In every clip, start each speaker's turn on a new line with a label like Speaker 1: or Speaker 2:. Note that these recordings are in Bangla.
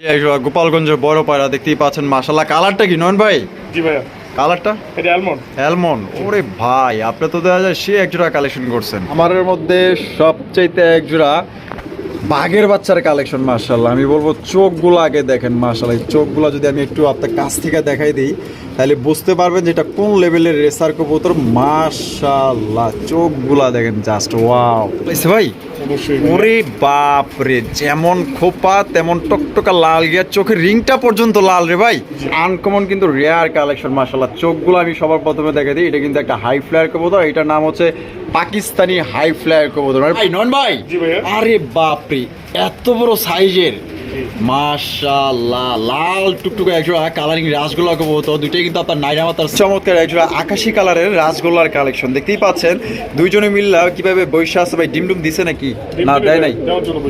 Speaker 1: এই যে গোপালগঞ্জের বড় পায়রা দেখতেই পাচ্ছেন মাশাল্লাহ কালারটা কি নয়ন ভাই?
Speaker 2: জি ভাইয়া।
Speaker 1: কালারটা?
Speaker 2: এটা অ্যালমন্ড
Speaker 1: অ্যালমন্ড ওরে ভাই আপনি তো দেখা যায় সে এক জোড়া কালেকশন করছেন। আমাদের মধ্যে সবচাইতে এক জোড়া বাঘের বাচ্চার কালেকশন মার্শাল্লাহ আমি বলব চোখগুলো আগে দেখেন মার্শাল্লাহ চোখগুলো যদি আমি একটু আপনার কাছ থেকে দেখাই দিই তাহলে বুঝতে পারবেন যে এটা কোন লেভেলের রেসার কবুতর। মার্শাল্লাহ চোখগুলা দেখেন জাস্ট ওয়াও বুঝছে ভাই ওরে বাপ রে যেমন খোপা তেমন টকটকা লাল গিয়া চোখের রিংটা পর্যন্ত লাল রে ভাই। আনকমন কিন্তু রেয়ার কালেকশন মাসাল্লাহ চোখগুলো আমি সবার প্রথমে দেখে দিই এটা কিন্তু একটা হাই ফ্লায়ার কবুতর এটার নাম হচ্ছে পাকিস্তানি হাই ফ্লায়ার কবুতর। ভাই নন ভাই? আরে বাপ রে এত বড় সাইজের মাশাল্লাহ লাল টুকটুকে একজোড়া কালারিং রাসগোল্লা কবুতর দুইটাই কিন্তু আপনার নাইরা মাতার চমৎকার একজোড়া আকাশি কালারের রাসগোল্লার কালেকশন দেখতেই পাচ্ছেন দুইজনে মিল্লা কীভাবে বৈশা আছে ভাই ডিম ডুম দিছে নাকি? না দেয় নাই।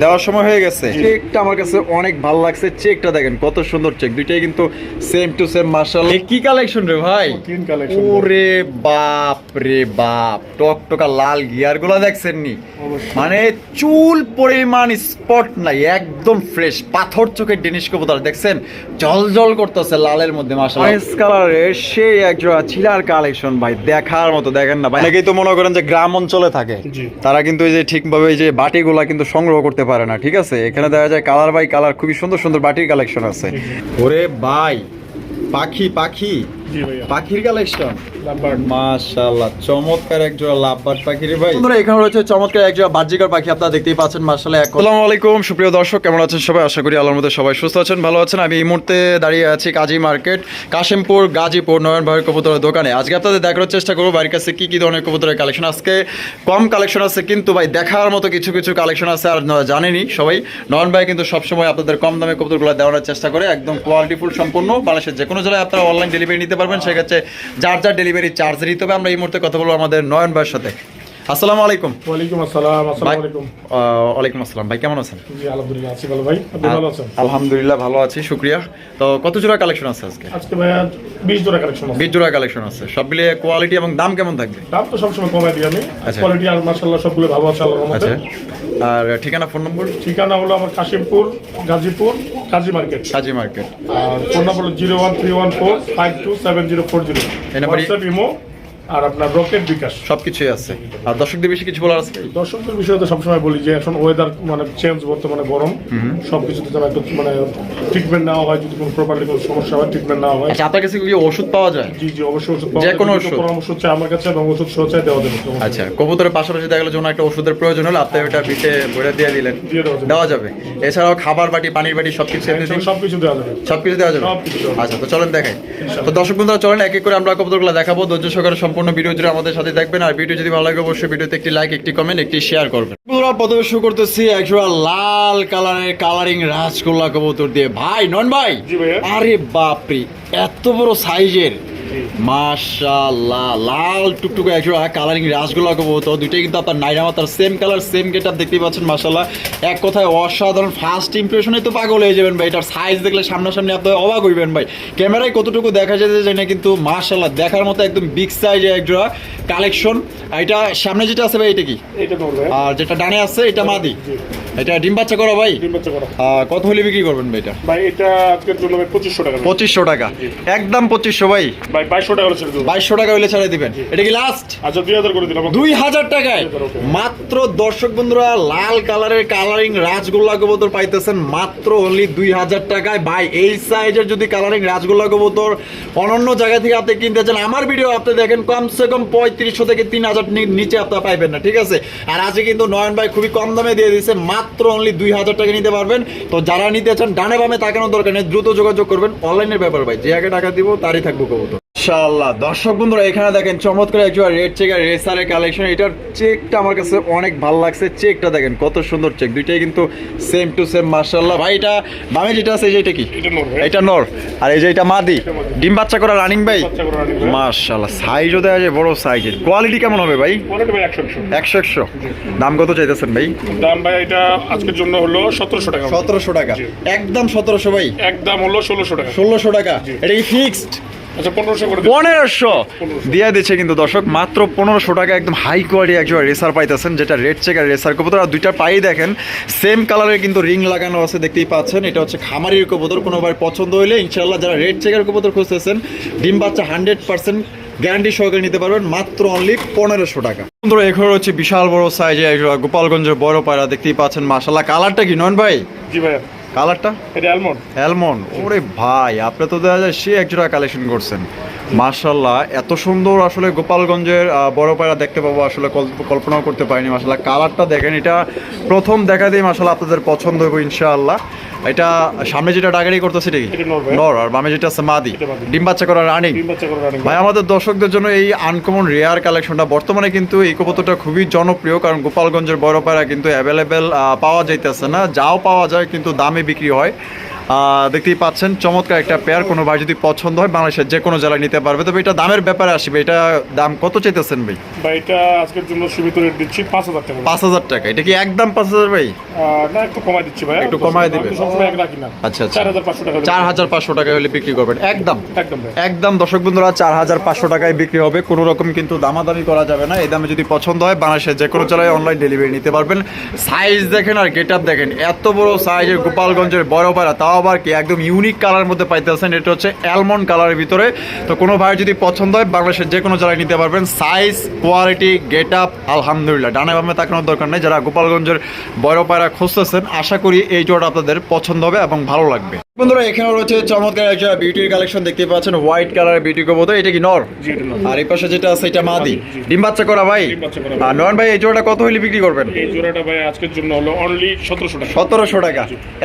Speaker 2: দেওয়ার
Speaker 1: সময় হয়ে গেছে। চেকটা আমার কাছে অনেক ভালো লাগছে চেকটা দেখেন কত সুন্দর চেক। দুইটাই কিন্তু সেম টু সেম মার্শাল কি কালেকশন রে ভাই? ওরে বাপ রে বাপ টকটকা লাল গিয়ারগুলা দেখছেন নি মানে চুল পরিমাণ স্পট নাই একদম ফ্রেশ পাথর চোখের ডেনিশ কবুতর দেখছেন? জল জল করতেছে লালের মধ্যে মাশাআল্লাহ। অরেঞ্জ কালারের সেই একজোড়া চিলার কালেকশন ভাই। দেখার মতো দেখেন না ভাই। অনেকেই তো মনে করেন যে গ্রাম অঞ্চলে থাকে। তারা কিন্তু এই যে ঠিকভাবে এই যে বাটিগুলা কিন্তু সংগ্রহ করতে পারে না ঠিক আছে? এখানে দেখা যায় কালার বাই কালার খুবই সুন্দর সুন্দর বাটির কালেকশন আছে। ওরে ভাই পাখি পাখি। পাখির কালেকশন মাশাআল্লাহ চমৎকার এক জোড়া লাভবাট পাখি রে ভাই। বন্ধুরা এখানে রয়েছে চমৎকার এক জোড়া বাহ্যিকর পাখি আপনারা দেখতেই পাচ্ছেন মাশাআল্লাহ আসসালামু আলাইকুম সুপ্রিয় দর্শক কেমন আছেন সবাই? আশা করি আল্লাহর মধ্যে সবাই সুস্থ আছেন ভালো আছেন। আমি এই মুহূর্তে দাঁড়িয়ে আছি কাজী মার্কেট কাশিমপুর গাজীপুর নয়ন ভাইয়ের কবুতরের দোকানে। আজকে আপনাদের দেখার চেষ্টা করব বাড়ির কাছে কি কি ধরনের কবুতরের কালেকশন আজকে কম কালেকশন আছে কিন্তু ভাই দেখার মতো কিছু কিছু কালেকশন আছে আর ন- জানেনই সবাই। নয়ন ভাই কিন্তু সবসময় আপনাদের কম দামে কবুতরগুলো দেওয়ার চেষ্টা করে একদম কোয়ালিটিফুল সম্পূর্ণ। বাংলাদেশের যে কোনো জেলায় আপনারা অনলাইন ডেলিভারি নিতে পারবেন সেক্ষেত্রে যার যার ডেলিভারি চার্জ দিতে হবে আমরা এই মুহূর্তে কথা বলব আমাদের নয়ন ভাইয়ের সাথে। আসসালামু আলাইকুম।
Speaker 2: ওয়ালাইকুম আসসালাম আসসালামু আলাইকুম।
Speaker 1: ওয়ালাইকুম আসসালাম। ভাই কেমন আছেন?
Speaker 2: জি আলহামদুলিল্লাহ আছি ভালো। ভাই আপনি ভালো আছেন?
Speaker 1: আলহামদুলিল্লাহ ভালো আছি শুক্রিয়া। তো কত জোড়া কালেকশন আছে আজকে?
Speaker 2: আজকে ভাইয়া বিশ জোড়া কালেকশন আছে।
Speaker 1: বিশ জোড়া কালেকশন আছে। সব মিলিয়ে কোয়ালিটি এবং দাম কেমন থাকবে?
Speaker 2: দাম তো সবসময় কমাই দিই আমি।
Speaker 1: আচ্ছা।
Speaker 2: কোয়ালিটি আর মার্শাল্লাহ সবগুলো ভালো আছে আল্লাহর রহমতে।
Speaker 1: আচ্ছা। আর ঠিকানা ফোন নম্বর?
Speaker 2: ঠিকানা হলো আমার কাশিমপুর গাজীপুর কাজী মার্কেট।
Speaker 1: কাজী মার্কেট।
Speaker 2: আর ফোন নম্বর হলো zero one three one four five two seven zero four zero.
Speaker 1: এই
Speaker 2: নাম্বার ইমো আর আপনার রকেট বিকাশ।
Speaker 1: সবকিছুই আছে। আর দর্শকদের বেশি কিছু বলার আছে
Speaker 2: দর্শকদের বিষয়ে তো সবসময় বলি যে এখন ওয়েদার মানে চেঞ্জ বর্তমানে গরম। যেন একটু মানে ট্রিটমেন্ট নেওয়া হয় যদি কোনো প্রপারলি কোনো সমস্যা হয় ট্রিটমেন্ট নেওয়া হয়।
Speaker 1: আচ্ছা আপনার কাছে কি ওষুধ পাওয়া যায়?
Speaker 2: জি জি অবশ্যই ওষুধ পাওয়া
Speaker 1: যে
Speaker 2: যায়।
Speaker 1: কোনো ওষুধ?
Speaker 2: পরামর্শ চাই আমার কাছে এবং ওষুধ সহ চাই দেওয়া যাবে।
Speaker 1: আচ্ছা কবুতরের পাশাপাশি দেখা গেলো যখন একটা ওষুধের প্রয়োজন হলো আপনি ওটা বিটে বইটা দিয়ে দিলেন।
Speaker 2: দেওয়া যাবে।
Speaker 1: এছাড়াও খাবার বাটি পানির বাটি সবকিছু
Speaker 2: একদম সবকিছু দেওয়া যাবে।
Speaker 1: সবকিছু দেওয়া যাবে?
Speaker 2: সবকিছু দেওয়া যাবে।
Speaker 1: আচ্ছা তো চলেন দেখাই। তো দর্শক বন্ধুরা চলেন এক এক করে আমরা কবুতরগুলো দেখাবো। ধৈর্য সহকারে সম্পূর্ণ ভিডিও জুড়ে আমাদের সাথে দেখবেন আর ভিডিও যদি ভালো লাগে অবশ্যই ভিডিওতে একটি লাইক একটি কমেন্ট একটি শেয়ার করবেন। বন্ধুরা প্রথমে শুরু করতেছি একজোড়া লাল কালারের কালারিং রাজগোল্লা কবুতর দিয়ে। ভাই নন ভাই? আরে বাপরে এত বড় সাইজের মাশাআল্লাহ লাল টুকটুকে একজোড়া কালারিং রাসগোল্লা কবুতর দুইটাই কিন্তু আপনার নাইরা মাতার same colour same get up দেখতেই পাচ্ছেন মাশাআল্লাহ। এক কথায় অসাধারণ ফার্স্ট ইমপ্রেশনে তো পাগল হয়ে যাবেন ভাই এটার সাইজ দেখলে সামনাসামনি আপনি অবাক হইবেন ভাই। ক্যামেরায় কতটুকু দেখা যেতে যায় না কিন্তু মাশাআল্লাহ দেখার মতো একদম বিগ সাইজের একজোড়া কালেকশন এটা সামনে যেটা আছে ভাই এটা কি? আর যেটা ডানে আছে এটা মাদি।
Speaker 2: জি।
Speaker 1: এটা ডিম বাচ্চা করা ভাই?
Speaker 2: তিন বাচ্চা করা।
Speaker 1: কত হলে বিক্রি করবেন ভাই এটা?
Speaker 2: ভাই এটা আজকের জন্য ভাই পঁচিশশো টাকা।
Speaker 1: পঁচিশশো টাকা। একদম পঁচিশশো ভাই।
Speaker 2: ভাই বাইশশো টাকা হলে ছেড়ে দেবো।
Speaker 1: বাইশশো টাকা হইলে ছাড়ে দিবেন। এটা কি লাস্ট
Speaker 2: আচ্ছা দুই হাজার করে দিলাম।
Speaker 1: দুই হাজার টাকায়। মাত্র দর্শক বন্ধুরা লাল কালারের কালারিং রাজগোল্লা কবুতর পাইতেছেন। মাত্র অনলি দুই হাজার টাকায়। ভাই এই সাইজের যদি কালারিং রাজগোল্লা কবুতর অনন্য জায়গা থেকে আপনি কিনতে চান আমার ভিডিও আপনি দেখেন কমসে কম পঁয়ত্রিশশো থেকে তিন হাজার নিচে আপনার পাইবেন না ঠিক আছে? আর আজকে কিন্তু নয়ন ভাই খুবই কম দামে দিয়ে দিয়েছে। মাত্র অনলি দুই হাজার টাকা নিতে পারবেন। তো যারা নিতে চান, ডানে বামে তাকানোর দরকার নেই, দ্রুত যোগাযোগ করবেন। অনলাইনের ব্যাপার ভাই, যে আগে টাকা দিব, তারই থাকব কবুতর। ইনশাআল্লাহ। দর্শক বন্ধুরা এখানে দেখেন চমৎকার একজন রেড চেক আর রেসারের কালেকশন এটার চেকটা আমার কাছে অনেক ভালো লাগছে। চেকটা দেখেন কত সুন্দর চেক দুইটাই কিন্তু সেম টু সেম মার্শাল্লাহ ভাই এটা বামে যেটা আছে এই যে এটা কি?
Speaker 2: এটা নর
Speaker 1: আর এই যে এটা মাদি। ডিম বাচ্চা করা রানিং ভাই?
Speaker 2: ভাই।
Speaker 1: সাইজও দেওয়া যায় বড় সাইজের কোয়ালিটি কেমন হবে ভাই?
Speaker 2: একশো একশো।
Speaker 1: দাম কত চাইতেছেন ভাই?
Speaker 2: দাম ভাই এটা আজকের জন্য হলো সতেরোশো টাকা।
Speaker 1: সতেরোশো টাকা। একদম সতেরোশো ভাই?
Speaker 2: একদম হলো ষোলোশো টাকা।
Speaker 1: ষোলোশো টাকা। এটা কি ফিক্সড
Speaker 2: পনেরোশো করে
Speaker 1: দিয়ে দিচ্ছে কিন্তু দর্শক মাত্র পনেরোশো টাকা একদম হাই কোয়ালিটি একজন রেসার পাইতেছেন যেটা রেড চেকার রেসার কবুতর। আর দুইটা পাই দেখেন সেম কালারের কিন্তু রিং লাগানো আছে দেখতেই পাচ্ছেন। এটা হচ্ছে খামারির কবুতর কোনো ভাই পছন্দ হইলে ইনশাল্লাহ যারা রেড চেকার কবুতর খুঁজতেছেন ডিম বাচ্চা হান্ড্রেড পার্সেন্ট গ্যারান্টি সহকারে নিতে পারবেন মাত্র অনলি পনেরোশো টাকা। বন্ধুরা এখানে হচ্ছে বিশাল বড় সাইজে গোপালগঞ্জের বড় পায়রা দেখতেই পাচ্ছেন মাসাল্লাহ কালারটা কি নন ভাই?
Speaker 2: জি ভাইয়া।
Speaker 1: কালারটা?
Speaker 2: এটা অ্যালমন্ড
Speaker 1: অ্যালমন্ড ওরে ভাই আপনি তো দেখা যায় সে এক জোড়া কালেকশন করছেন। মার্শাল্লাহ এত সুন্দর আসলে গোপালগঞ্জের আহ, বড় পায়রা দেখতে পাবো আসলে কল্পনাও করতে পারিনি মার্শাল্লাহ কালারটা দেখেন এটা প্রথম দেখা দিয়ে মার্শাল্লাহ আপনাদের পছন্দ হবে ইনশাআল্লাহ। এটা সামনে যেটা ডাগারি করতেছে এটা কি?
Speaker 2: নর
Speaker 1: আর বামে যেটা আছে মাদি। ডিম বাচ্চা করা রানিং ভাই আমাদের দর্শকদের জন্য এই আনকমন রেয়ার কালেকশনটা বর্তমানে কিন্তু এই কবুতরটা খুবই জনপ্রিয় কারণ গোপালগঞ্জের বড় পায়রা কিন্তু অ্যাভেলেবেল পাওয়া যাইতেছে না। যাও পাওয়া যায় কিন্তু দামে বিক্রি হয়। দেখতেই পাচ্ছেন চমৎকার একটা পেয়ার কোনো ভাই যদি পছন্দ হয় বাংলাদেশের যে কোনো জেলায় নিতে পারবে। তবে এটা দামের ব্যাপারে আসবে এটা দাম কত চাইতেছেন ভাই?
Speaker 2: বা এটা আজকের জন্য সীমিত রেট দিচ্ছি পাঁচ হাজার টাকা।
Speaker 1: পাঁচ হাজার টাকা এটা কি একদম পাঁচ হাজার ভাই?
Speaker 2: না একটু কমাই দিচ্ছি ভাই
Speaker 1: একটু আচ্ছা, আচ্ছা।
Speaker 2: চার হাজার পাঁচশো টাকা
Speaker 1: চার হাজার পাঁচশো টাকা হলে বিক্রি করবেন একদম।
Speaker 2: একদম
Speaker 1: একদম দর্শক বন্ধুরা চার হাজার পাঁচশো টাকায় বিক্রি হবে কোনো রকম কিন্তু দামাদামি করা যাবে না। এই দামে যদি পছন্দ হয় বাংলাদেশের যে কোনো জেলায় অনলাইন ডেলিভারি নিতে পারবেন। সাইজ দেখেন আর গেট দেখেন এত বড় সাইজের গোপালগঞ্জের বড় পাড়া তাও আবার কি, একদম ইউনিক কালার মধ্যে পাইতেছেন, এটা হচ্ছে অ্যালমন্ড কালারের ভিতরে। তো কোনো ভাই যদি পছন্দ হয়, বাংলাদেশের যে কোনো জেলায় নিতে পারবেন। সাইজ কোয়ালিটি গেট আপ আলহামদুলিল্লাহ। ডানে বামে তাকানোর দরকার নেই। যারা গোপালগঞ্জের বড় পায়রা খুঁজতেছেন, আশা করি এই জোড়া আপনাদের পছন্দ হবে এবং ভালো লাগবে। বন্ধুরা এখানে রয়েছে চমৎকার একটা বিউটির কালেকশন দেখতে পাচ্ছেন হোয়াইট কালারের বিউটি কবুতর এটা কি নর। আর এই পাশে যেটা আছে এটা মাদি। ডিম বাচ্চা করা ভাই। আর নয়ন ভাই এই জোড়াটা কত হইলে বিক্রি করবেন?
Speaker 2: এই জোড়াটা ভাই আজকের জন্য হলো অনলি সতেরোশো টাকা।
Speaker 1: সতেরোশো টাকা।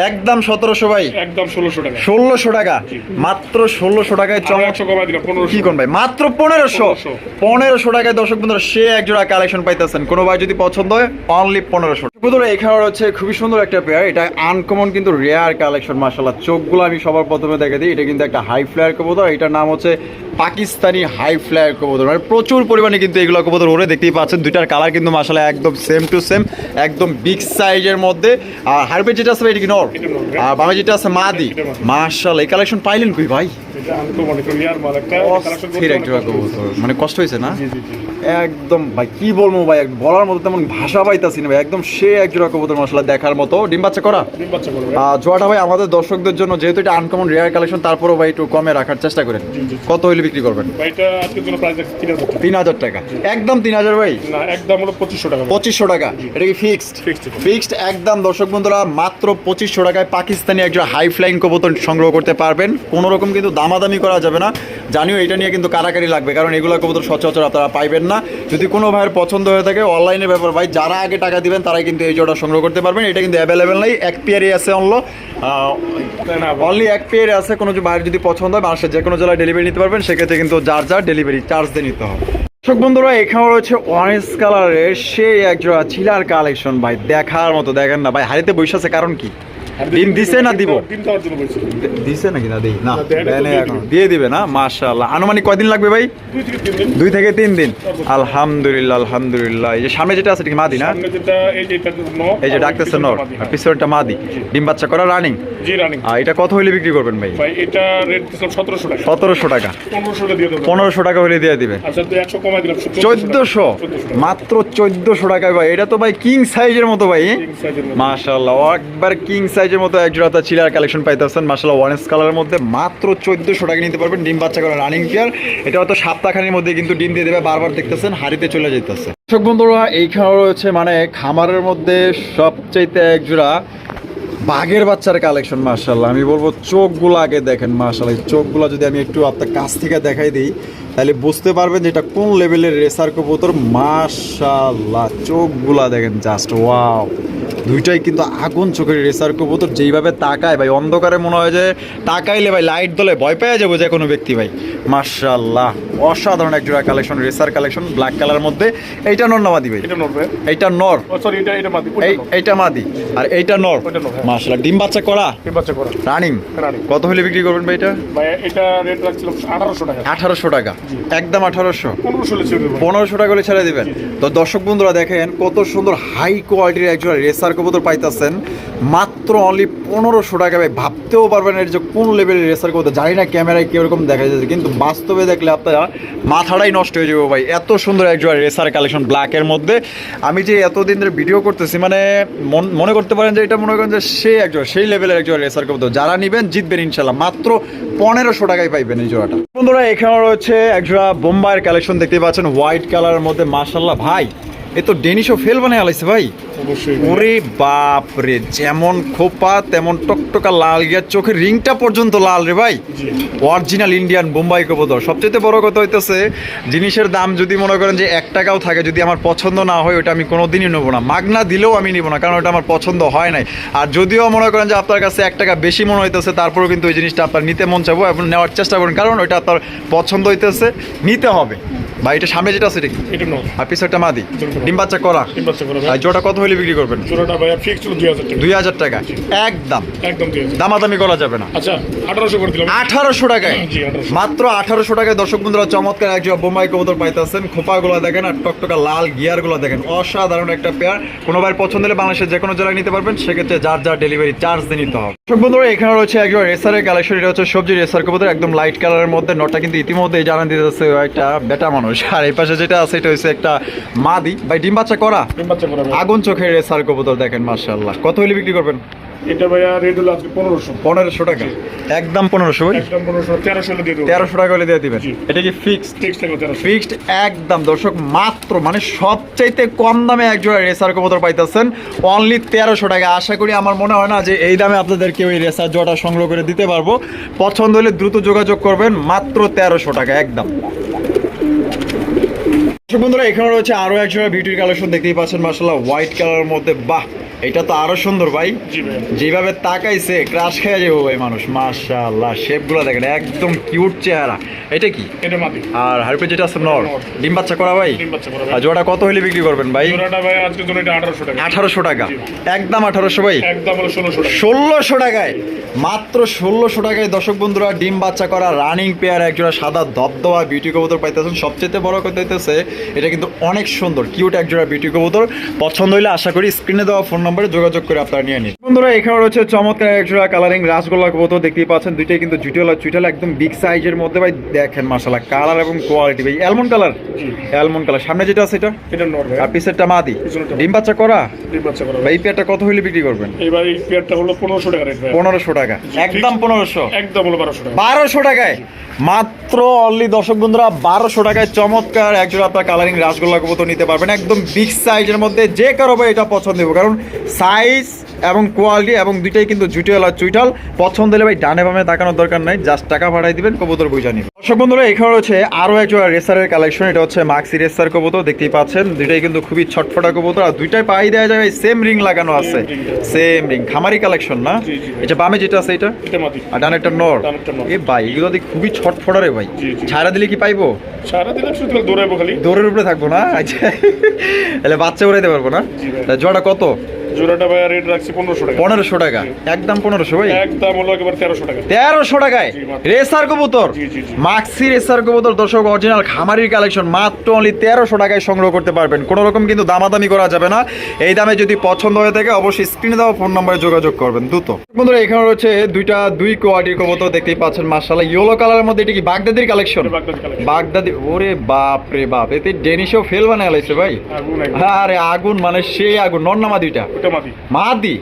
Speaker 1: একদম সতেরোশো ভাই।
Speaker 2: একদম ষোলোশো টাকা।
Speaker 1: ষোলোশো টাকা। মাত্র ষোলোশো টাকায় চমৎকার
Speaker 2: কমাই দিলাম
Speaker 1: কি কোন ভাই? মাত্র পনেরোশো।
Speaker 2: 1500
Speaker 1: পনেরোশো টাকায় দর্শক বন্ধুরা সে এক জোড়া কালেকশন পাইতেছেন। কোনো ভাই যদি পছন্দ হয় অনলি পনেরোশো। বন্ধুরা এখানে হচ্ছে খুবই সুন্দর একটা পেয়ার এটা আনকমন কিন্তু রেয়ার কালেকশন মাসাল্লাহ চোখগুলো আমি সবার প্রথমে দেখে দিই। এটা কিন্তু একটা হাই ফ্লায়ার কবুতর। এটার নাম হচ্ছে পাকিস্তানি হাই ফ্লায়ার কবুতর। মানে প্রচুর পরিমাণে কিন্তু এগুলো কবুতর ওরে দেখতেই পাচ্ছেন। দুইটার কালার কিন্তু মাসাল্লাহ একদম সেম টু সেম একদম বিগ সাইজের মধ্যে। আর হারবে যেটা আছে এটা কি নর? আর বামে যেটা আছে মাদি।
Speaker 2: মাদি।
Speaker 1: এই কালেকশন পাইলেন কই ভাই?
Speaker 2: মনে কষ্ট হয়েছে।
Speaker 1: না? একদম ভাই কি বলব ভাই বলার মতো তেমন ভাষা পাইতাছি না ভাই। একদম সে এক জোড়া কবুতর মশলা দেখার মতো। ডিম বাচ্চা করা? আহ, জোড়াটা ভাই আমাদের দর্শকদের জন্য যেহেতু এটা আনকমন রেয়ার কালেকশন তারপরেও ভাই একটু কমে রাখার চেষ্টা করেন। কত হইলে বিক্রি করবেন?
Speaker 2: এটা আজকের জন্য প্রাইস তিন হাজার টাকা।
Speaker 1: একদম তিন হাজার ভাই?
Speaker 2: না একদম হলো পঁচিশশো টাকা।
Speaker 1: পঁচিশশো টাকা। এটা কি ফিক্সড। ফিক্সড একদম। দর্শক বন্ধুরা মাত্র পঁচিশশো টাকায় পাকিস্তানি একজন হাই ফ্লাইং কবুতর সংগ্রহ করতে পারবেন। কোনো রকম কিন্তু দামাদামি করা যাবে না। জানিও এটা নিয়ে কিন্তু কারাকারি লাগবে কারণ এগুলো কবুতর সচরাচর আপনারা পাইবেন না। যদি কোনো ভাইয়ের পছন্দ হয়ে থাকে অনলাইনে ব্যাপার। ভাই, যারা আগে টাকা দিবেন, তারাই কিন্তু এই জোড়া সংগ্রহ করতে পারবেন। এটা কিন্তু অ্যাভেলেবেল নেই, এক পেয়ারই আছে অনলো। অনলি এক পেয়ারে আছে, কোনো ভাইয়ের যদি পছন্দ হয় মানুষের যে কোনো জেলায় ডেলিভারি নিতে পারবেন, সেক্ষেত্রে কিন্তু যার যার ডেলিভারি চার্জ দিয়ে নিতে হবে। দর্শক বন্ধুরা এখানে রয়েছে অরেঞ্জ কালারের সেই এক জোড়া চিলার কালেকশন ভাই, দেখার মতো, দেখেন না, ভাই, হাড়িতে বসে আছে, কারণ কি? ডিম দিছে না দিব? দিছে নাকি? না দেই না
Speaker 2: দেয় না তো
Speaker 1: দেয়
Speaker 2: দিবে।
Speaker 1: না? মাশাআল্লাহ। আনুমানিক কয়দিন লাগবে ভাই?
Speaker 2: দুই থেকে তিন দিন।
Speaker 1: আলহামদুলিল্লাহ আলহামদুলিল্লাহ। এই যে সামনে যেটা আছে মাদি না?
Speaker 2: এই যে
Speaker 1: ডাকতেছে নর
Speaker 2: মাদি,
Speaker 1: আর
Speaker 2: হ্যাঁ।
Speaker 1: পিছনটা মাদি। ডিম বাচ্চা করা রানিং আর এটা কত হইলে বিক্রি করবেন ভাই?
Speaker 2: ভাই এটা রেট সতেরোশো টাকা।
Speaker 1: সতেরোশো টাকা।
Speaker 2: পনেরোশো টাকা
Speaker 1: টাকা হলে দিয়ে দিবে।
Speaker 2: আচ্ছা
Speaker 1: চোদ্দশো? মাত্র চোদ্দশো টাকায় ভাই। এটা তো ভাই কিং সাইজের মতো ভাই। মাশাল্লাহ একবার কিং সাইজের মতো এক জোড়া চিলার কালেকশন পাইতেছেন মার্শাল অরেঞ্জ কালারের মধ্যে মাত্র চোদ্দশো টাকা নিতে পারবেন, ডিম বাচ্চা করে রানিং কেয়ার এটা হয়তো সপ্তাহখানির মধ্যে কিন্তু ডিম দিয়ে দেবে, বারবার দেখতেছেন, হাড়িতে চলে যেতেছে দর্শক বন্ধুরা এইখানে রয়েছে মানে খামারের মধ্যে সবচাইতে এক জোড়া বাঘের বাচ্চার কালেকশন মার্শাল্লাহ আমি বলব চোখগুলো আগে দেখেন মার্শাল্লাহ এই চোখগুলো যদি আমি একটু আপনার কাছ থেকে দেখাই দিই তাহলে বুঝতে পারবেন যে এটা কোন লেভেলের রেসার কবুতর। মার্শাল্লাহ চোখগুলা দেখেন জাস্ট ওয়াও দুইটাই কিন্তু আগুন চোখের রেসার কবুতর যেইভাবে তাকায় ভাই অন্ধকারে মনে হয় যে তাকাইলে ভাই লাইট দলে ভয় পেয়ে যাব যে কোনো ব্যক্তি ভাই। মার্শাল্লাহ অসাধারণ এক জোড়া collection racer collection black colour মধ্যে। এইটা নর নামাদি ভাই?
Speaker 2: এটা নর
Speaker 1: এইটা নর?
Speaker 2: ও সরি এটা এটা মাদি।
Speaker 1: এই এইটা মাদি। আর এইটা নর। মাশাআল্লাহ ডিম বাচ্চা করা?
Speaker 2: ডিম বাচ্চা করা।
Speaker 1: রানিং?
Speaker 2: Running।
Speaker 1: কত হলে বিক্রি করবেন ভাই এটা?
Speaker 2: ভাই এটা রেট রাখছিলাম আঠারোশো টাকা।
Speaker 1: আঠারোশো টাকা। একদম আঠারোশো।
Speaker 2: পনেরোশো লেছে
Speaker 1: পনেরোশো টাকা করে ছেড়ে দিবেন। তো দর্শক বন্ধুরা দেখেন কত সুন্দর হাই কোয়ালিটির একজন রেসার কবুতর পাইতেছেন। মাত্র অনলি পনেরোশো টাকা ভাই ভাবতেও পারবেন এর যে কোন লেভেলের রেসার কবুতর। জানি না ক্যামেরায় কীরকম দেখা যাচ্ছে কিন্তু বাস্তবে দেখলে আপনারা মাথাটাই নষ্ট হয়ে যাবে ভাই। এত সুন্দর এক জোড়া রেসার কালেকশন ব্ল্যাকের মধ্যে। আমি যে এতদিন ধরে ভিডিও করতেছি মন- মনে করতে পারেন যে এটা মনে করেন যে সেই একজন, সেই লেভেলের একজন রেসার কবুতর যারা নিবেন, জিতবেন ইনশাল্লাহ মাত্র পনেরোশো টাকায় পাইবেন এই জোড়াটা। বন্ধুরা এখানে রয়েছে একজোড়া বোম্বাইয়ের কালেকশন দেখতে পাচ্ছেন। হোয়াইট কালারের মধ্যে মাসাল্লাহ ভাই। এ তো ডেনিশও ফেল বানিয়ে আলাইছে ভাই। ওরে বাপ রে যেমন খোপা তেমন টকটকা লাল গিয়া চোখের রিংটা পর্যন্ত লাল রে ভাই। অরিজিনাল ইন্ডিয়ান বোম্বাই কবুতর। সবচেয়ে বড় কথা হইতেছে জিনিসের দাম যদি মনে করেন যে এক টাকাও থাকে যদি আমার পছন্দ না হয় ওটা আমি কোনোদিনই নেব না। মাগনা দিলেও আমি নিব না কারণ ওটা আমার পছন্দ হয় নাই। আর যদিও মনে করেন যে আপনার কাছে এক টাকা বেশি মনে হইতেছে তারপরেও কিন্তু ওই জিনিসটা আপনার নিতে মন চাবো এবং নেওয়ার চেষ্টা করুন কারণ ওইটা আপনার পছন্দ হইতেছে নিতে হবে। বা এটা সামনে যেটা আছে এটা কি?
Speaker 2: এটা নয়
Speaker 1: আর পিছরটা মাদি? ডিম বাচ্চা করা?
Speaker 2: তিন বাচ্চা করে
Speaker 1: আর
Speaker 2: ভাই
Speaker 1: জোটা কত হলে বিক্রি করবেন?
Speaker 2: জোড়াটা ভাইয়া ফিক্স ছিল দুই হাজার টাকা।
Speaker 1: দুই হাজার টাকা। একদম।
Speaker 2: একদম দুই হাজার।
Speaker 1: দামাদামি করা যাবে না।
Speaker 2: আচ্ছা আঠারোশো করে দিলাম।
Speaker 1: আঠারোশো টাকায়।
Speaker 2: জি, 1800
Speaker 1: মাত্র আঠারোশো টাকায়। দর্শক বন্ধুরা চমৎকার একজন বোম্বাই কবুতর পাইতেছেন। খোপাগুলো দেখেন আর টকটকা লাল গিয়ারগুলো দেখেন। অসাধারণ একটা পেয়ার কোনো ভাই পছন্দ হলে বাংলাদেশের যে কোনো জেলায় নিতে পারবেন। সেক্ষেত্রে যার যার ডেলিভারি চার্জ দিয়ে নিতে হবে। দর্শক বন্ধুরা এখানে রয়েছে একজন রেসারের কালেকশন এটা হচ্ছে সবজি রেসার কবুতর। একদম লাইট কালারের মধ্যে। নটটা কিন্তু ইতিমধ্যেই জানান দিতেছে একটা বেটা মানুষ আর এই পাশে যেটা আছে এটা হচ্ছে একটা মাদি। ভাই ডিম বাচ্চা করা?
Speaker 2: তিন বাচ্চা করে
Speaker 1: আগুন চোখের রেসার কবুতর দেখেন মার্শাল্লাহ কত হলে বিক্রি করবেন?
Speaker 2: এটা ভাইয়া রেট হলো আজকে পনেরোশো।
Speaker 1: পনেরোশো টাকা। একদম পনেরোশো ভাই।
Speaker 2: একদম পনেরোশো তেরোশো দিয়ে
Speaker 1: তেরোশো টাকা হলে দিয়ে দিবেন। এটা কি ফিক্সড ফিক্সড একদম। দর্শক মাত্র মানে সবচাইতে কম দামে এক জোড়া রেসার কবুতর পাইতেছেন। অনলি তেরোশো টাকা। আশা করি আমার মনে হয় না যে এই দামে আপনাদেরকে ওই রেসার সংগ্রহ করে দিতে পারব। পছন্দ হলে দ্রুত যোগাযোগ করবেন। মাত্র তেরোশো টাকা একদম। বন্ধুরা এখানে রয়েছে আরও এক জোড়া বিউটির কালেকশন দেখতেই পাচ্ছেন মার্শাল্লাহ হোয়াইট কালারের মধ্যে, বাহ! এটা তো আরও সুন্দর ভাই। যেভাবে তাকাইছে ক্রাশ খেয়ে যাব ভাই মানুষ। মাশাআল্লাহ শেপগুলো দেখেন একদম কিউট চেহারা। এটা কি?
Speaker 2: এটা
Speaker 1: আর হারপে যেটা আছে নর। ডিম বাচ্চা করা ভাই?
Speaker 2: তিন বাচ্চা করে
Speaker 1: আর জোড়া কত হলে বিক্রি করবেন ভাই?
Speaker 2: জোড়াটা ভাই আজকে জন্য এটা আঠারোশো টাকা।
Speaker 1: একদম আঠারোশো ভাই।
Speaker 2: একদম হলো ষোলোশো টাকা।
Speaker 1: ষোলোশো টাকায়। মাত্র ষোলোশো টাকায় দর্শক বন্ধুরা ডিম বাচ্চা করা রানিং পেয়ার একজোড়া সাদা দবদবা বিউটি কবুতর পাইতেছেন। সবচেয়ে বড় কথা হইতেছে এটা কিন্তু অনেক সুন্দর কিউট একজোড়া বিউটি কবুতর। পছন্দ হইলে আশা করি স্ক্রিনে দেওয়া ফোন নম্বরে যোগাযোগ করে আপনারা নিয়ে নিন। বন্ধুরা এখানে রয়েছে চমৎকার একজোড়া কালারিং রাসগোল্লা কবুতর দেখতেই পাচ্ছেন দুইটাই কিন্তু জুটেলা চুইটালা একদম বিগ সাইজের মধ্যে। ভাই দেখেন মাসালা কালার এবং কোয়ালিটি ভাই। Almond colour. অ্যালমন্ড কালার সামনে যেটা আছে এটা?
Speaker 2: এটা নর
Speaker 1: আর পিসেরটা মাদি। ডিম বাচ্চা করা?
Speaker 2: তিন বাচ্চা করে
Speaker 1: ভাই। পেয়ারটা কত হইলে বিক্রি করবেন?
Speaker 2: এবার এই পেয়ারটা হলো পনেরোশো টাকা রেট ভাই।
Speaker 1: পনেরোশো টাকা। একদম পনেরোশো।
Speaker 2: একদম হলো বারোশো টাকা।
Speaker 1: বারোশো টাকায়। মাত্র অনলি দর্শক বন্ধুরা বারোশো টাকায় চমৎকার একজন আপনার কালারিং রাসগোল্লা কবুতর নিতে পারবেন। একদম বিগ সাইজের মধ্যে যে কারও ভাই এটা পছন্দ হবে কারণ সাইজ এবং কোয়ালিটি এবং দুইটাই কিন্তু জুটিয়াল আর চুইটাল পছন্দ হলে ভাই ডানে বামে তাকানোর দরকার নাই জাস্ট টাকা পাঠাই দিবেন কবুতর বুঝা নিবেন। দর্শক বন্ধুরা এখানে রয়েছে আরও একজন রেসারের কালেকশন এটা হচ্ছে মাক্সি রেসার কবুতর দেখতেই পাচ্ছেন দুইটাই কিন্তু খুবই ছটফটা কবুতর আর দুইটাই পাই দেওয়া যায় ভাই সেম রিং লাগানো আছে। সেম রিং খামারি কালেকশন না। এটা বামে যেটা আছে এটা? আর নর।
Speaker 2: ডানেরটা নর।
Speaker 1: এ ভাই এগুলো দেখি খুবই ছটফটা রে ভাই। ছাড়া দিলে কি পাইবো?
Speaker 2: সারা দিলাম শুধু দৌড়াইবো খালি।
Speaker 1: দৌড়ের উপরে থাকব না? আচ্ছা। তাহলে বাচ্চা উড়াইতে পারব না? জোড়া কত?
Speaker 2: জোড়াটা ভাই রেট রাখছি পনেরোশো টাকা।
Speaker 1: পনেরোশো টাকা। একদম পনেরোশো ভাই?
Speaker 2: একদম হলো একেবারে তেরোশো টাকা।
Speaker 1: তেরোশো টাকায়? রেসার কবুতর। মাক্সি রেসার কবুতর দর্শক অরিজিনাল খামারির কালেকশন মাত্র অনলি তেরোশো টাকায় সংগ্রহ করতে পারবেন। কোনো রকম কিন্তু দামাদামি করা যাবে না। এই দামে যদি পছন্দ হয়ে থাকে অবশ্যই স্ক্রিনে দেওয়া ফোন নম্বরে যোগাযোগ করবেন। দ্রুত। বন্ধুরা এখানে রয়েছে দুইটা দুই কোয়ালিটির কবুতর দেখতেই পাচ্ছেন। মার্শাল্লাহ ইয়েলো কালারের মধ্যে এটা কি বাগদাদির কালেকশন
Speaker 2: বাগদাদি
Speaker 1: ওরে বাপ রে বাপ এতে ডেনিশও ফেল বানায় ভাই। আরে আগুন মানে সেই আগুন নর নামা দুইটা। মাদি।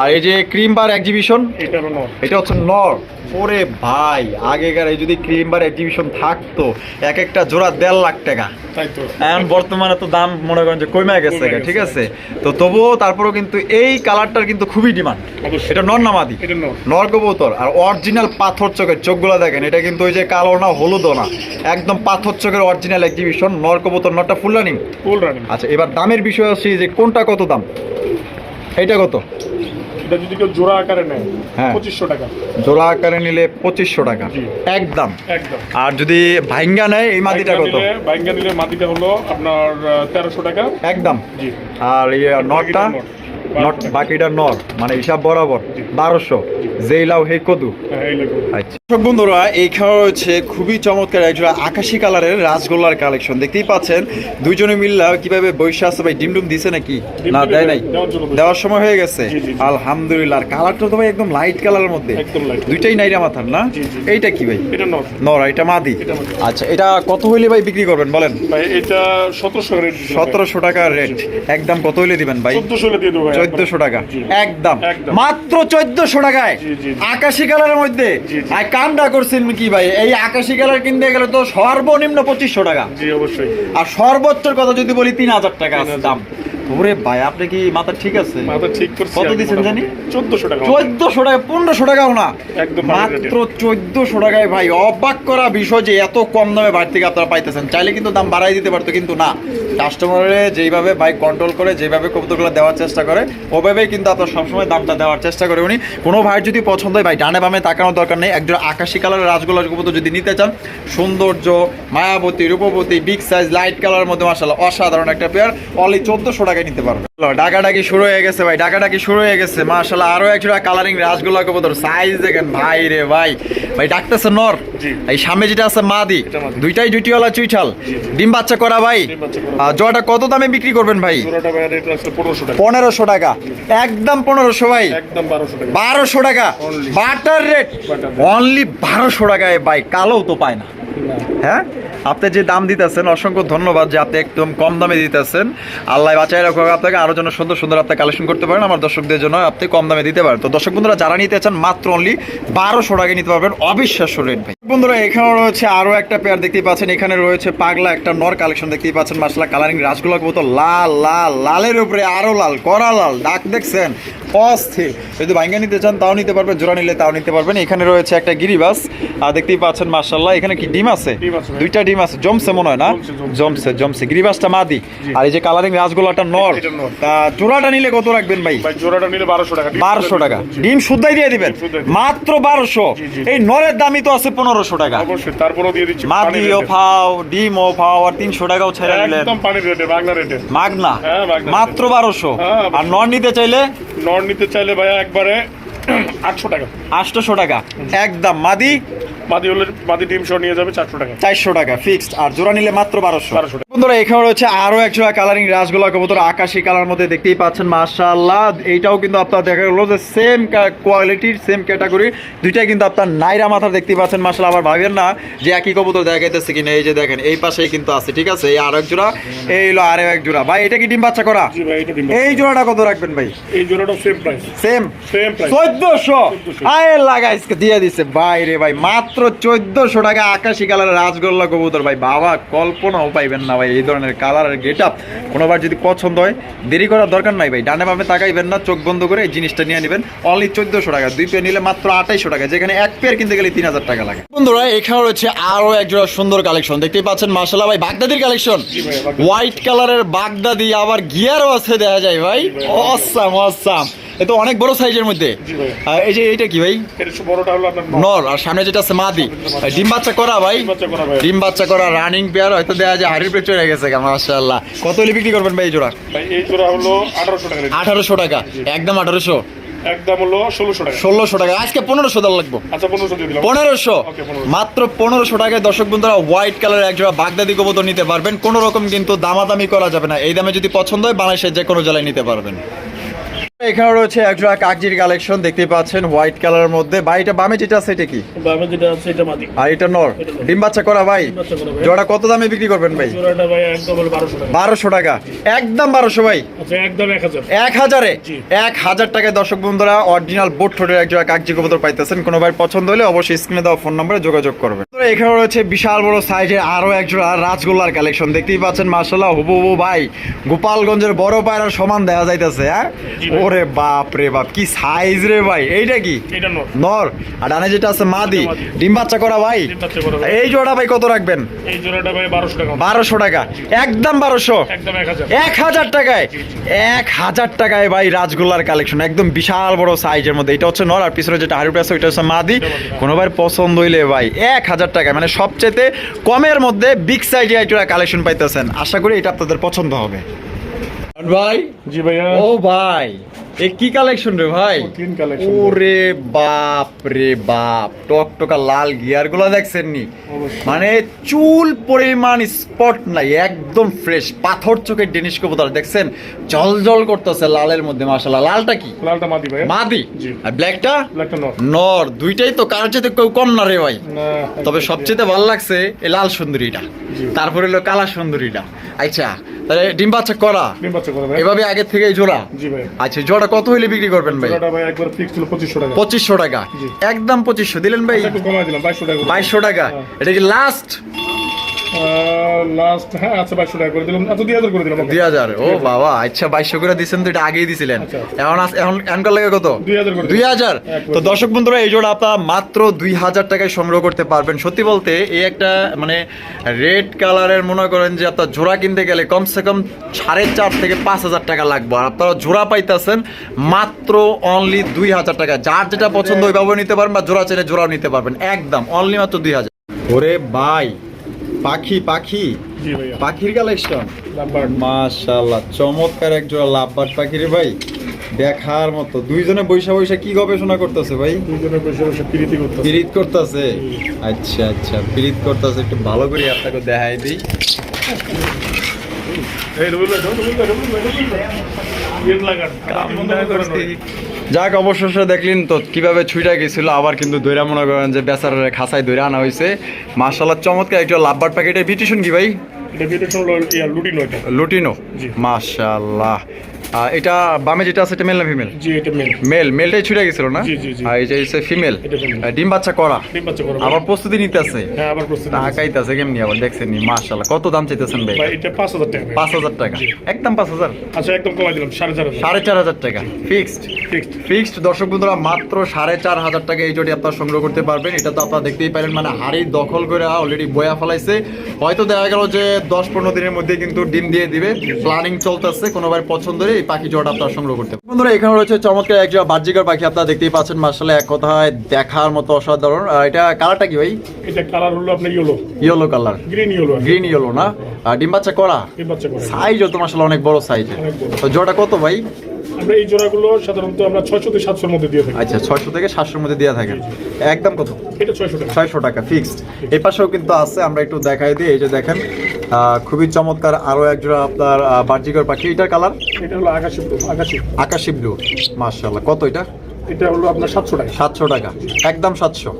Speaker 1: আর এই যে ক্রিম বার এক্সিবিশন
Speaker 2: এটা হলো নর।
Speaker 1: এটা হচ্ছে নর। ওরে ভাই আগেকার এই যদি ক্রিম বার এক্সিবিশন থাকতো এক একটা জোড়া দেড় লাখ টাকা।
Speaker 2: তাই তো।
Speaker 1: এখন বর্তমানে তো দাম মনে করেন যে কমে গেছে ঠিক আছে? তো। তবুও তারপরেও কিন্তু এই কালারটার কিন্তু খুবই ডিমান্ড এটা নর নামাদি
Speaker 2: এটা নর।
Speaker 1: কবুতর। আর অরিজিনাল পাথর চোখের চোখগুলো দেখেন এটা কিন্তু ওই যে কালো না হলুদও না। একদম পাথর চোখের অরিজিনাল এক্সিবিশন নর কবুতর নরটা ফুল রানিং
Speaker 2: ফুল রানিং
Speaker 1: আচ্ছা এবার দামের বিষয় আসছি যে কোনটা কত দাম? এইটা কত?
Speaker 2: এটা যদি কেউ জোড়া আকারে নেয়
Speaker 1: হ্যাঁ।
Speaker 2: পঁচিশশো টাকা।
Speaker 1: জোড়া আকারে নিলে পঁচিশশো টাকা। একদম।
Speaker 2: একদম।
Speaker 1: আর যদি ভাইঙ্গা নেয় এই
Speaker 2: মাটিটা
Speaker 1: কত?
Speaker 2: ভাইঙ্গা নিলে মাটিটা হলো আপনার তেরোশো টাকা।
Speaker 1: একদম।
Speaker 2: জি।
Speaker 1: আর ইয়ে নটটা। নট বাকিটা নর মানে হিসাব বরাবর বারোশো। যেই লাউ হে কদু।
Speaker 2: এই
Speaker 1: আচ্ছা। দর্শক বন্ধুরা এইখানে রয়েছে খুবই চমৎকার একজোড়া আকাশি কালারের রাসগোল্লার কালেকশন। দেখতেই পাচ্ছেন দুইজনে মিললা কীভাবে বৈশা আছে ভাই ডিম ডুম দিছে নাকি? না দেয় নাই।
Speaker 2: দেওয়ার
Speaker 1: সময় হয়ে গেছে। আলহামদুলিল্লাহ। আর কালারটা তো ভাই একদম লাইট কালারের মধ্যে। দুইটাই নাইরা মাথার না। এইটা কি ভাই?
Speaker 2: এটা
Speaker 1: নর। এটা মাদি। আচ্ছা এটা কত হইলে ভাই বিক্রি করবেন বলেন?
Speaker 2: ভাই এটা সতেরোশো
Speaker 1: সতেরোশো টাকা রেট। একদম কত হইলে দিবেন ভাই?
Speaker 2: চোদ্দশো দিয়ে দেবো ভাই।
Speaker 1: চোদ্দশো টাকা। একদম। মাত্র চোদ্দশো টাকায়। আকাশি কালারের মধ্যে। আর কামটা করছেন কি ভাই? এই আকাশি কালার কিনতে গেলে তো সর্বনিম্ন পঁচিশশো টাকা।
Speaker 2: জি অবশ্যই।
Speaker 1: আর সর্বোচ্চ কথা যদি বলি তিন হাজার টাকা দাম। ওরে ভাই আপনি কি মাথা ঠিক আছে?
Speaker 2: মাথা ঠিক করছি
Speaker 1: কত দিছেন জানি?
Speaker 2: মোটামুটি। চোদ্দশো টাকা।
Speaker 1: চোদ্দশো টাকা পনেরোশো টাকাও না?
Speaker 2: একদম
Speaker 1: মাত্র চোদ্দশো টাকায় ভাই অবাক করা বিষয় যে এত কম দামে বাড়ি থেকে আপনারা পাইতেছেন। চাইলে কিন্তু দাম বাড়াই দিতে পারতো কিন্তু না। কাস্টমারে যেইভাবে বাইক কন্ট্রোল করে যেভাবে কবুতরগুলো দেওয়ার চেষ্টা করে ওভাবেই কিন্তু আপনার সবসময় দামটা দেওয়ার চেষ্টা করে। উনি কোনো ভাইয়ের যদি পছন্দ হয় ভাই ডানে বামে তাকানোর দরকার নেই। একজন আকাশি কালারের রাজগোলার কবুতর যদি নিতে চান সৌন্দর্য মায়াবতী রূপবতী বিগ সাইজ লাইট কালারের মধ্যে মাসাল্লাহ অসাধারণ একটা পেয়ার অনলি চোদ্দশো টাকায় নিতে পারবে। ডাকাডাকি শুরু হয়ে গেছে ভাই ডাকাডাকি শুরু হয়ে গেছে। মাশাল্লাহ আরও একজোড়া কালারিং রাসগোল্লা কবুতর। সাইজ দেখেন ভাই রে ভাই। ভাই ডাকতেছে নর। এই সামনে যেটা আছে মাদি। দুইটাই জুটিওয়ালা চুইঠাল। ডিম বাচ্চা করা ভাই। জোড়াটা কত দামে বিক্রি করবেন ভাই?
Speaker 2: পনেরোশো টাকা।
Speaker 1: একদম পনেরোশো ভাই।
Speaker 2: বারোশো টাকা।
Speaker 1: বাটার রেট অনলি বারোশো টাকায় ভাই কালোও তো পায় না। হ্যাঁ? আপনি যে দাম দিতেছেন অসংখ্য ধন্যবাদ যে আপনি একদম কম দামে দিতেছেন। আল্লাহ বাঁচাই রাখুক আপনাকে আরও যেন সুন্দর সুন্দর আপনি কালেকশন করতে পারেন। আমার দর্শকদের জন্য আপনি কম দামে দিতে পারেন। তো দর্শক বন্ধুরা যারা নিতে চান মাত্র অনলি বারোশো টাকায় নিতে পারবেন অবিশ্বাস্য রেট ভাই। বন্ধুরা এখানে রয়েছে আরও একটা পেয়ার দেখতেই পাচ্ছেন। এখানে রয়েছে পাগলা একটা নর কালেকশন দেখতেই পাচ্ছেন। মাসলা কালারিং রাসগোল্লা বোতল লাল লাল লালের উপরে আরও লাল করা লাল ডাক দেখছেন? অস্থির। যদি ভাঙ্গা নিতে চান তাও নিতে পারবেন। জোড়া নিলে তাও নিতে পারবেন। এখানে রয়েছে একটা গিরিবাস। আর দেখতেই পাচ্ছেন মার্শাল্লাহ এখানে কি ডিম আছে। দুইটা ডিম আছে জমছে মনে হয় না?
Speaker 2: জমছে, জমছে।
Speaker 1: গিরিবাসটা মাদি। আর এই যে কালারিং রাসগোল্লাটা নর। তা জোড়াটা নিলে কত রাখবেন ভাই?
Speaker 2: জোড়াটা নিলে বারোশো টাকা।
Speaker 1: বারোশো টাকা। ডিম শুদ্ধাই দিয়ে দিবেন। মাত্র বারোশো। এই নরের দামই তো আছে পনেরোশো টাকা।
Speaker 2: তারপরেও দিয়ে দিচ্ছি
Speaker 1: মাদি
Speaker 2: পানির
Speaker 1: ও
Speaker 2: rate এ।
Speaker 1: ফাও ডিম ও ফাও আর তিনশো টাকাও ছেড়ে দিলেন।
Speaker 2: একদম পানির রেটে বাংলা রেটে
Speaker 1: মাগনা?
Speaker 2: হ্যাঁ,
Speaker 1: মাত্র বারোশো।
Speaker 2: হ্যাঁ,
Speaker 1: আর নন নিতে চাইলে?
Speaker 2: নন নিতে চাইলে ভাইয়া একবারে আটশো টাকা।
Speaker 1: আটশোশো টাকা। একদম মাদি।
Speaker 2: মাদি হলে মাদি ডিম সহ নিয়ে যাবে চারশো টাকা।
Speaker 1: চারশো টাকা ফিক্সড আর জোড়া নিলে মাত্র বারোশো।
Speaker 2: বারোশো টাকা।
Speaker 1: বন্ধুরা এখানে রয়েছে আরও এক জোড়া কালারিং রাসগোল্লা কবুতর আকাশি কালার মধ্যে দেখতেই পাচ্ছেন মাশাআল্লাহ। এইটাও কিন্তু আপনার দেখা গেলো যে সেম কোয়ালিটির সেম ক্যাটাগরি দুইটাই কিন্তু আপনার নাইরা মাথার দেখতে পাচ্ছেন মার্শাল আবার ভাবেন না যে একই কবুতর দেখাইতেছে কিনা এই যে দেখেন এই পাশেই কিন্তু আছে ঠিক আছে? এই আরও এক জোড়া এই হলো আরও এক জোড়া। ভাই এটা কি ডিম বাচ্চা করা? এই জোড়াটা কত রাখবেন ভাই?
Speaker 2: এই জোড়াটা সেম প্রাইস
Speaker 1: সেম
Speaker 2: সেম
Speaker 1: চোদ্দশো? আয় দিয়ে দিছে। ভাই রে ভাই মাত্র চোদ্দশো টাকা আকাশি কালারের রাজগোল্লা কবুতর ভাই। বাবা কল্পনাও পাইবেন না ভাই। এই ধরনের কালার আর গেট আপ কোনোবার যদি পছন্দ হয় দেরি করার দরকার নাই ভাই। ডানে বামে তাকাইবেন না চোখ বন্ধ করে এই জিনিসটা নিয়ে নেবেন। অনলি চোদ্দশো টাকা দুই পেয়ার নিলে মাত্র আঠাইশো টাকা যেখানে এক পেয়ার কিনতে গেলে তিন হাজার টাকা লাগে। বন্ধুরা এখানে রয়েছে আরও এক জোড়া সুন্দর কালেকশন দেখতেই পাচ্ছেন মার্শাল্লাহ ভাই বাগদাদির কালেকশন হোয়াইট কালারের বাগদাদি। আবার গিয়ারও আছে দেখা যায় ভাই। অসাম অসাম এ তো অনেক বড় সাইজের মধ্যে। আর এই যে এইটা কি ভাই?
Speaker 2: বড়টা হলো আপনার
Speaker 1: নর। আর সামনে যেটা আছে মাদি। ডিম বাচ্চা করা ভাই।
Speaker 2: ডিম বাচ্চা করা
Speaker 1: রানিং পেয়ার হয়তো দেয়া যায় হাড়ির পেট চলে গেছে মাশাআল্লাহ। কত হলে বিক্রি করবেন ভাই এই জোড়া?
Speaker 2: ভাই এই জোড়া হলো আঠারোশো টাকা
Speaker 1: একদম আঠারোশো।
Speaker 2: একদম হলো ষোলোশো টাকা।
Speaker 1: ষোলোশো টাকা। আজকে পনেরোশো দেওয়া লাগবো।
Speaker 2: আচ্ছা পনেরোশো দিয়ে দিলাম।
Speaker 1: পনেরোশো। মাত্র পনেরোশো টাকায় দর্শক বন্ধুরা হোয়াইট কালারের একজোড়া বাগদাদি কবুতর নিতে পারবেন। কোনো রকম কিন্তু দামাদামি করা যাবে না। এই দামে যদি পছন্দ হয় বাংলাদেশের যে কোনো জেলায় নিতে পারবেন। এখানে রয়েছে একজোড়া কাকজির কালেকশন দেখতেই পাচ্ছেন হোয়াইট কালারের মধ্যে। বাড়িটা বামে যেটা আছে এটা কি?
Speaker 2: বামে যেটা আছে এটা মাদি।
Speaker 1: আর এটা নর। ডিম বাচ্চা করা ভাই? জোড়া কত দামে বিক্রি করবেন ভাই?
Speaker 2: জোড়াটা ভাই একদম হলো বারোশো টাকা।
Speaker 1: বারোশো টাকা। একদম বারোশো ভাই?
Speaker 2: আচ্ছা একদম এক হাজার।
Speaker 1: এক হাজারে? এক হাজার টাকায় দর্শক বন্ধুরা অরিজিনাল বোট ঠোঁটের এক জোড়া কাগজি কবুতর পাইতেছেন। কোনো ভাই পছন্দ হলে অবশ্যই স্ক্রিনে দেওয়া ফোন নম্বরে যোগাযোগ করবেন। বন্ধুরা, এখানে রয়েছে বিশাল বড় সাইজের আরও এক জোড়া রাজগোল্লার কালেকশন। দেখতেই পাচ্ছেন মার্শাল্লাহ হুবু হুবু ভাই। গোপালগঞ্জের বড় পায়রার সমান দেখা যাইতেছে হ্যাঁ?
Speaker 2: ভাই।
Speaker 1: ওরে বাপ রে বাপ কি সাইজ রে ভাই এইটা কি?
Speaker 2: এটা নর।
Speaker 1: নর আর ডানে যেটা আছে মাদি। ডিম বাচ্চা করা ভাই। এই জোড়া ভাই কত রাখবেন?
Speaker 2: এই জোড়াটা ভাই বারোশো টাকা।
Speaker 1: বারোশো টাকা একদম বারোশো।
Speaker 2: একদম এক হাজার।
Speaker 1: টাকায় এক হাজার টাকায় ভাই রাজগোল্লার কালেকশন একদম বিশাল বড় সাইজের মধ্যে। এটা হচ্ছে নর আর পিছনে যেটা হাড়ুটা আছে ওইটা হচ্ছে মাদি। ভাই। পছন্দ হইলে ভাই এক হাজার টাকায় মানে সবচেয়ে কমের মধ্যে বিগ সাইজে এটা কালেকশন পাইতেছেন। আশা করি এটা আপনাদের পছন্দ হবে। ভাই?
Speaker 2: জি ভাইয়া।
Speaker 1: ও ভাই এ কি কালেকশন রে ভাই?
Speaker 2: ক্লিন কালেকশন
Speaker 1: ওরে বাপ রে বাপ টকটকা লাল গিয়ারগুলো দেখছেন নি মানে চুল পরিমাণ স্পট নাই একদম ফ্রেশ পাথর চোখের ডেনিশ কবুতর দেখছেন? জল জল করতেছে লালের মধ্যে মাশাল্লাহ লালটা কি?
Speaker 2: লালটা মাদি ভাই
Speaker 1: মাদি? আর ব্ল্যাকটা
Speaker 2: ব্ল্যাকটা নর।
Speaker 1: নর দুইটাই তো কারোর চাইতে কেউ কম না রে ভাই। তবে সবচেয়ে ভালো লাগছে এই লাল সুন্দরীটা। তারপরে হলো কালা সুন্দরীটা। আচ্ছা তাহলে ডিম বাচ্চা করা।
Speaker 2: ডিম বাচ্চা করে ভাই।
Speaker 1: এভাবে আগে থেকে জোড়া?
Speaker 2: জি ভাই।
Speaker 1: আচ্ছা জোড়া কত হইলে বিক্রি করবেন ভাই?
Speaker 2: জোড়াটা ভাই একবার ফিক্স ছিল পঁচিশশো টাকা।
Speaker 1: একদম পঁচিশশো। দিলেন ভাই?
Speaker 2: একটু কমাই দিলাম বাইশশো টাকা করে।
Speaker 1: বাইশশো টাকা।
Speaker 2: হ্যাঁ।
Speaker 1: এটা কি লাস্ট
Speaker 2: লাস্ট হ্যাঁ আচ্ছা বাইশশো টাকা করে দিলাম। এত দুই হাজার করে দিলাম
Speaker 1: দুই হাজার ও বাবা আচ্ছা বাইশশো করে দিচ্ছেন তো এটা আগেই দিছিলেন।
Speaker 2: আচ্ছা, আচ্ছা।
Speaker 1: এখন আস- এখন এনকার লাগে কত? দুই হাজার তো দর্শক বন্ধুরা এই জোড়া আপনারা মাত্র দুই হাজার টাকায় সংগ্রহ করতে পারবেন। সত্যি বলতে এই একটা মানে রেড কালারের মনে করেন যে আপনার জোড়া কিনতে গেলে কমসে কম সাড়ে চার থেকে পাঁচ হাজার টাকা লাগবে। আর আপনারা জোড়া পাইতেছেন মাত্র অনলি দুই হাজার টাকা। যার যেটা পছন্দ ওইভাবে নিতে পারবেন বা জোড়া চাইলে জোড়াও নিতে পারবেন। একদম অনলি মাত্র দুই হাজার। ওরে ভাই। পাখি পাখি? পাখির কালেকশন
Speaker 2: নাম্বার
Speaker 1: চমৎকার এক জোড়া লাভবাট পাখি রে ভাই। দেখার মতো। দুইজনে বৈশা বৈশা কি গবেষণা করতেছে ভাই?
Speaker 2: দুজনে বসে বসে প্রীতি করতে
Speaker 1: পিরিত করতেছে? আচ্ছা আচ্ছা পিরিত করতেছে। একটু ভালো করে আপনাকে দেখাই দিই।
Speaker 2: এই রবিল ভাই রবিল ভাই রবিল ভাই রবিল ভাই ইয়ে লাগান।
Speaker 1: যাক অবশেষে দেখলেন তো কীভাবে ছুইটা গেছিল। আবার কিন্তু দৈরা মনে করেন যে বেচারের খাসায় দৈরা আনা হয়েছে। মাশাআল্লাহ চমৎকার। একটা লাভবার প্যাকেটের বিটিশন কি ভাই?
Speaker 2: লুটিনো এটা।
Speaker 1: এটা বামে যেটা আছে এটা মেল না ফিমেল
Speaker 2: জি এটা মেল
Speaker 1: মেল মেলটাই ছুটে গেছিল না?
Speaker 2: জি, জি, জি।
Speaker 1: আর হচ্ছে ফিমেল ডিম বাচ্চা করা।
Speaker 2: ডিম বাচ্চা করো
Speaker 1: আবার প্রস্তুতি নিতেছে।
Speaker 2: হ্যাঁ আবার প্রস্তুত
Speaker 1: টাকাইতেছে কেমনি আবার? দেখছেন নি মাশাআল্লাহ কত দাম চাইতেছেন ভাই?
Speaker 2: ভাই এটা পাঁচ হাজার টাকা। ভাই।
Speaker 1: পাঁচ হাজার টাকা। একদম পাঁচ হাজার?
Speaker 2: আচ্ছা একদম কমাই দিলাম সাড়ে চার হাজার।
Speaker 1: সাড়ে চার হাজার টাকা। ফিক্সড
Speaker 2: ফিক্সড
Speaker 1: ফিক্সড দর্শক বন্ধুরা মাত্র সাড়ে চার হাজার টাকা এই জোটি আপনারা সংগ্রহ করতে পারবেন। এটা তো আপনারা দেখতেই পারেন মানে হাড়ি দখল করে অলরেডি বয়া ফেলাইছে। হয়তো দেখা গেল যে দশ পনেরো দিনের মধ্যে কিন্তু ডিম দিয়ে দিবে। প্ল্যানিং চলতেছে কোনো ভাই পছন্দ হলে। এই পাখি জোড়া আপনারা সংগ্রহ করতে বন্ধুরা এখানে রয়েছে চমৎকার একজন বাহ্যিকর পাখি। আপনারা দেখতেই পাচ্ছেন মার্শাল এক কথায় দেখার মতো অসাধারণ। আর এটা কালারটা কি ভাই?
Speaker 2: এটা কালার হলো আপনার yellow
Speaker 1: yellow colour
Speaker 2: green yellow
Speaker 1: green yellow না? আর ডিম বাচ্চা করা
Speaker 2: ডিম বাচ্চা করে
Speaker 1: সাইজও তো মার্শাল অনেক বড় সাইজ তো জোড়া কত ভাই?
Speaker 2: আমরা এই জোড়াগুলো সাধারণত আমরা ছয়শো থেকে সাতশোর মধ্যে দিয়ে থাকি।
Speaker 1: আচ্ছা ছয়শো থেকে সাতশোর মধ্যে দেওয়া থাকে। একদম কত?
Speaker 2: এটা ছয়শো টাকা।
Speaker 1: ছয়শো টাকা ফিক্সড এই পাশেও কিন্তু আছে আমরা একটু দেখাই দিই এই যে দেখেন খুবই চমৎকার আরও এক জোড়া আপনার বাহ্যিকর পাখি। এটার কালার
Speaker 2: এটা হলো আকাশি ব্লু আকাশি।
Speaker 1: আকাশি ব্লু মার্শাল্লাহ কত এটা?
Speaker 2: এটা হলো আপনার সাতশো টাকা।
Speaker 1: সাতশো টাকা। একদম সাতশো।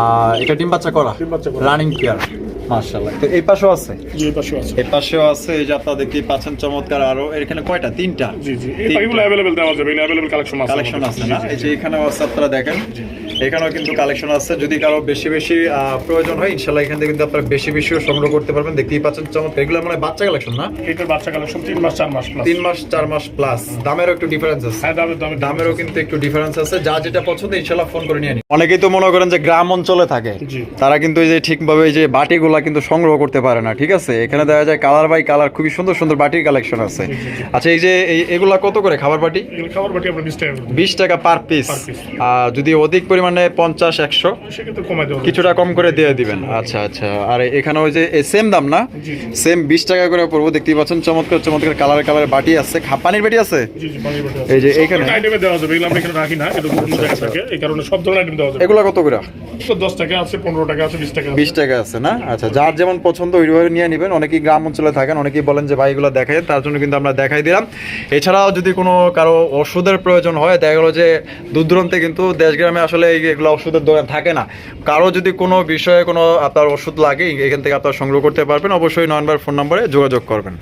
Speaker 1: আর এটা ডিম বাচ্চা করা?
Speaker 2: ডিম বাচ্চা করা।
Speaker 1: রানিং পেয়ার মার্শাল্লাহ তো এই পাশেও আছে?
Speaker 2: জি এই পাশে আছে।
Speaker 1: এই পাশেও আছে এই যে আপনারা দেখতেই পাচ্ছেন চমৎকার আরও। এখানে কয়টা? তিনটা?
Speaker 2: জি জি এই পাখিগুলো দেওয়া যাবে অ্যাভেলেবেল কালেকশন আছে
Speaker 1: কালেকশন আছে না? এই যে এখানেও আছে আপনারা দেখেন। এখানেও কিন্তু কালেকশন আছে। যদি কারও বেশি বেশি প্রয়োজন হয় ইনশাল্লাহ এখান থেকে কিন্তু আপনারা বেশি বেশিও সংগ্রহ করতে পারবেন। দেখতেই পাচ্ছেন চমৎকার। এগুলো মানে বাচ্চা কালেকশন না?
Speaker 2: বাচ্চা কালেকশন মাস চার মাস প্লাস
Speaker 1: তিন মাস চার মাস প্লাস দামেরও একটু ডিফারেন্স আছে।
Speaker 2: হ্যাঁ দামের দামে
Speaker 1: দামেরও কিন্তু একটু ডিফারেন্স আছে। যা যেটা পছন্দ ইনশাল্লাহ ফোন করে নিয়ে নিন। অনেকেই তো মনে করেন যে গ্রাম অঞ্চলে থাকে। তারা কিন্তু এই যে ঠিকভাবে এই যে বাটিগুলা কিন্তু সংগ্রহ করতে পারে না ঠিক আছে? এখানে দেখা যায় কালার বাই কালার খুবই সুন্দর সুন্দর বাটির কালেকশন আছে। আচ্ছা এই যে এগুলা কত করে খাবার বাটি?
Speaker 2: খাবার বাটি আমরা বিশ টাকা
Speaker 1: বিশ টাকা পার পিস আর যদি অধিক পরিমাণে পঞ্চাশ একশো। কিছুটা কম করে দিয়ে দিবেন। আচ্ছা আচ্ছা। আর এখানে ওই যে সেম দাম না। সেম বিশ টাকা করে পড়ব দেখতেই পাচ্ছেন চমৎকার চমৎকার কালার কালার বাটি আছে। পানির বাটি আছে। এই যে এইখানে
Speaker 2: দেওয়া যাবে এগুলো আমরা এখানে রাখি না এটা অন্য জায়গায় থাকে। এই কারণে সব ধরনের আইটেম দেওয়া যাবে।
Speaker 1: এগুলো কত করে?
Speaker 2: দশ টাকা আছে পনেরো টাকা আছে বিশ টাকা আছে।
Speaker 1: বিশ টাকা আছে না? আচ্ছা যার যেমন পছন্দ ওইভাবে নিয়ে নেবেন। অনেকেই গ্রাম অঞ্চলে থাকেন, অনেকেই বলেন যে, ভাই, এগুলো দেখাই তার জন্য কিন্তু আমরা দেখাই দিলাম। এছাড়াও যদি কোনো কারও ওষুধের প্রয়োজন হয়, দেখা গেলো যে দূর দূরান্তে কিন্তু দেশ গ্রামে আসলে এগুলো ওষুধের দোকান থাকে না। কারও যদি কোনো বিষয়ে কোনো আপনার ওষুধ লাগে, এখান থেকে আপনার সংগ্রহ করতে পারবেন। অবশ্যই নয় নম্বর ফোন নম্বরে যোগাযোগ করবেন।